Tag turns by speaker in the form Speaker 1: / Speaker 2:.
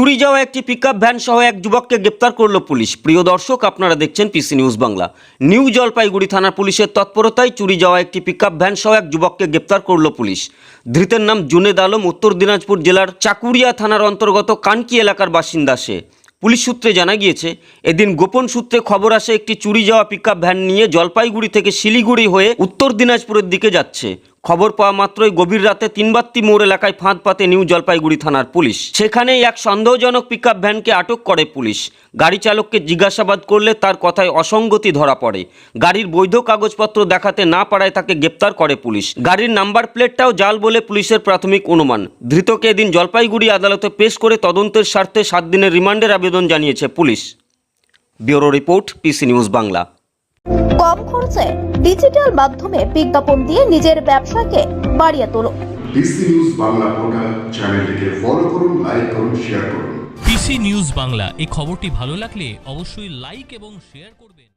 Speaker 1: চুরি যাওয়া একটি পিকআপ ভ্যান সহ এক যুবককে গ্রেপ্তার করল পুলিশ। প্রিয় দর্শক, আপনারা দেখছেন PC news Bangla new Jalpaiguri থানা পুলিশের তৎপরতায় চুরি যাওয়া একটি পিকআপ ভ্যান সহ এক যুবককে গ্রেপ্তার করল পুলিশ। ধৃতের নাম জুনেদ আলম, উত্তর দিনাজপুর জেলার চাকুরিয়া থানার অন্তর্গত কানকি এলাকার বাসিন্দা সে। পুলিশ সূত্রে জানা গিয়েছে, এদিন গোপন সূত্রে খবর আসে, একটি চুরি যাওয়া পিকআপ ভ্যান নিয়ে জলপাইগুড়ি থেকে শিলিগুড়ি হয়ে উত্তর দিনাজপুরের দিকে যাচ্ছে। খবর পাওয়া মাত্রই গভীর রাতে তিনবাত্তি মোড় এলাকায় ফাঁদ পাতে নিউ জলপাইগুড়ি থানার পুলিশ। সেখানেই এক সন্দেহজনক পিকআপ ভ্যানকে আটক করে পুলিশ। গাড়ি চালককে জিজ্ঞাসাবাদ করলে তার কথায় অসঙ্গতি ধরা পড়ে। গাড়ির বৈধ কাগজপত্র দেখাতে না পারায় তাকে গ্রেপ্তার করে পুলিশ। গাড়ির নাম্বার প্লেটটাও জাল বলে পুলিশের প্রাথমিক অনুমান। ধৃতকে এদিন জলপাইগুড়ি আদালতে পেশ করে তদন্তের স্বার্থে সাত দিনের রিমান্ডের আবেদন জানিয়েছে police. Bureau report, PC news Bangla.
Speaker 2: কম খরচে ডিজিটাল মাধ্যমে বিজ্ঞাপন দিয়ে নিজের ব্যবসাকে বাড়িয়ে তোলো।
Speaker 3: ডিসি নিউজ বাংলা পোর্টাল চ্যানেলটিকে ফলো করুন লাইক করুন শেয়ার করুন।
Speaker 4: ডিসি নিউজ বাংলা এই খবরটি ভালো লাগলে অবশ্যই লাইক এবং শেয়ার করবেন।